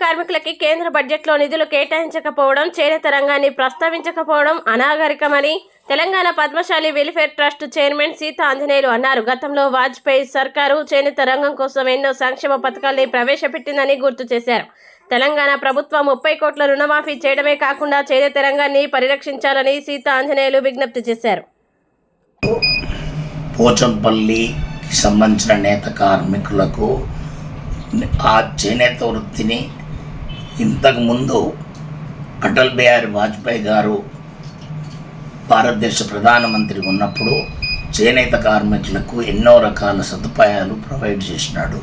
కార్మికులకి కేంద్ర బడ్జెట్లో నిధులు కేటాయించకపోవడం చేనేత రంగాన్ని ప్రస్తావించకపోవడం అనాగరికమని Telangana Padmashali welfare trust chairman Sita Anjaneyulu అన్నారు. గతంలో వాజ్పేయి సర్కారు చేనేత రంగం కోసం ఎన్నో సంక్షేమ పథకాల్ని ప్రవేశపెట్టిందని గుర్తు చేశారు. తెలంగాణ ప్రభుత్వం ముప్పై కోట్ల రుణమాఫీ చేయడమే కాకుండా చేనేత రంగాన్ని పరిరక్షించాలని సీత ఆంజనేయులు విజ్ఞప్తి చేశారు. పోచంపల్లికి సంబంధించిన నేత కార్మికులకు ఆ చేనేత వృత్తిని ఇంతకుముందు అటల్ బిహారీ వాజ్పేయి గారు భారతదేశ ప్రధానమంత్రి ఉన్నప్పుడు చేనేత కార్మికులకు ఎన్నో రకాల సదుపాయాలు ప్రొవైడ్ చేసినాడు.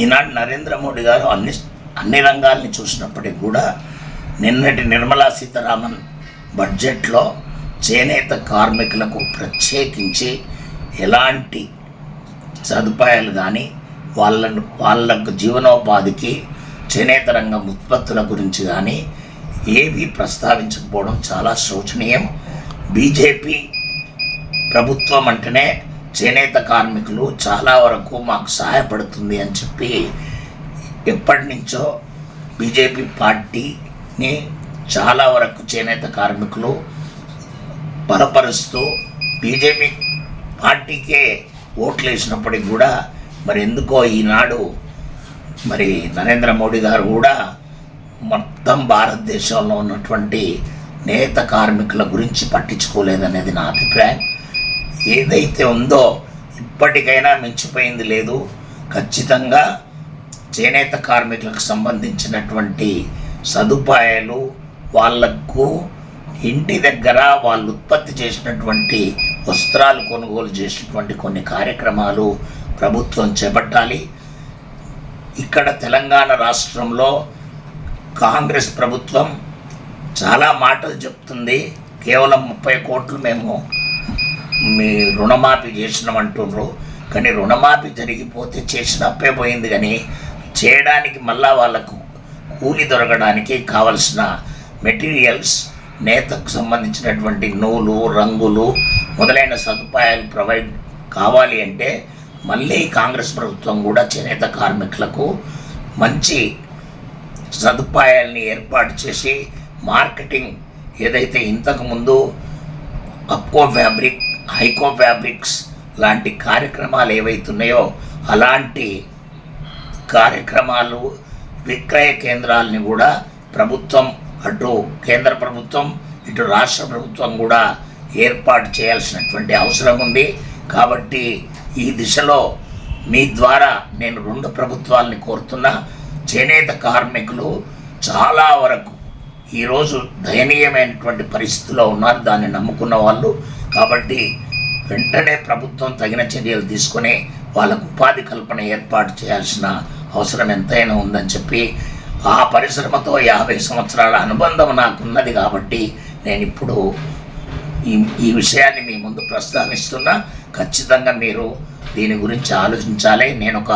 ఈనాడు నరేంద్ర మోడీ గారు అన్ని అన్ని రంగాల్ని చూసినప్పటికీ కూడా నిన్నటి నిర్మలా సీతారామన్ బడ్జెట్లో చేనేత కార్మికులకు ప్రత్యేకించి ఎలాంటి సదుపాయాలు కానీ వాళ్ళను వాళ్ళకు జీవనోపాధికి చేనేత రంగం ఉత్పత్తుల గురించి కానీ ఏవి ప్రస్తావించకపోవడం చాలా శోచనీయం. బీజేపీ ప్రభుత్వం అంటేనే చేనేత కార్మికులు చాలా వరకు మాకు సహాయపడుతుంది అని చెప్పి ఎప్పటి నుంచో బీజేపీ పార్టీని చాలా వరకు చేనేత కార్మికులు బలపరుస్తూ బీజేపీ పార్టీకే ఓట్లు వేసినప్పటికి కూడా మరి ఎందుకో ఈనాడు మరి నరేంద్ర మోడీ గారు కూడా మొత్తం భారతదేశంలో ఉన్నటువంటి నేత కార్మికుల గురించి పట్టించుకోలేదనేది నా అభిప్రాయం. ఏదైతే ఉందో ఇప్పటికైనా మించిపోయింది లేదు. ఖచ్చితంగా చేనేత కార్మికులకు సంబంధించినటువంటి సదుపాయాలు వాళ్ళకు ఇంటి దగ్గర వాళ్ళు ఉత్పత్తి చేసినటువంటి వస్త్రాలు కొనుగోలు చేసినటువంటి కొన్ని కార్యక్రమాలు ప్రభుత్వం చేపట్టాలి. ఇక్కడ తెలంగాణ రాష్ట్రంలో కాంగ్రెస్ ప్రభుత్వం చాలా మాటలు చెప్తుంది. కేవలం ముప్పై కోట్లు మేము మీ రుణమాఫీ చేసినామంటుండ్రు. కానీ రుణమాఫీ జరిగిపోతే చేసిన అప్పే పోయింది కానీ చేయడానికి మళ్ళా వాళ్ళకు కూలి దొరకడానికి కావలసిన మెటీరియల్స్ నేతకు సంబంధించినటువంటి నూలు రంగులు మొదలైన సదుపాయాలు ప్రొవైడ్ కావాలి అంటే మళ్ళీ కాంగ్రెస్ ప్రభుత్వం కూడా చేనేత కార్మికులకు మంచి సదుపాయాల్ని ఏర్పాటు చేసి మార్కెటింగ్ ఏదైతే ఇంతకుముందు అప్కో ఫ్యాబ్రిక్ హైకో ఫ్యాబ్రిక్స్ లాంటి కార్యక్రమాలు ఏవైతున్నాయో అలాంటి కార్యక్రమాలు విక్రయ కేంద్రాలని కూడా ప్రభుత్వం అటు కేంద్ర ప్రభుత్వం ఇటు రాష్ట్ర ప్రభుత్వం కూడా ఏర్పాటు చేయాల్సినటువంటి అవసరం ఉంది. కాబట్టి ఈ దిశలో మీ ద్వారా నేను రెండు ప్రభుత్వాలని కోరుతున్నా. చేనేత కార్మికులు చాలా వరకు ఈరోజు దయనీయమైనటువంటి పరిస్థితిలో ఉన్నారు. దాన్ని నమ్ముకున్న వాళ్ళు కాబట్టి వెంటనే ప్రభుత్వం తగిన చర్యలు తీసుకొని వాళ్ళకు ఉపాధి కల్పన ఏర్పాటు చేయాల్సిన అవసరం ఎంతైనా ఉందని చెప్పి ఆ పరిశ్రమతో యాభై సంవత్సరాల అనుబంధం నాకున్నది కాబట్టి నేను ఇప్పుడు ఈ ఈ విషయాన్ని మీ ముందు ప్రస్తావిస్తున్నా. ఖచ్చితంగా మీరు దీని గురించి ఆలోచించాలి. నేను ఒక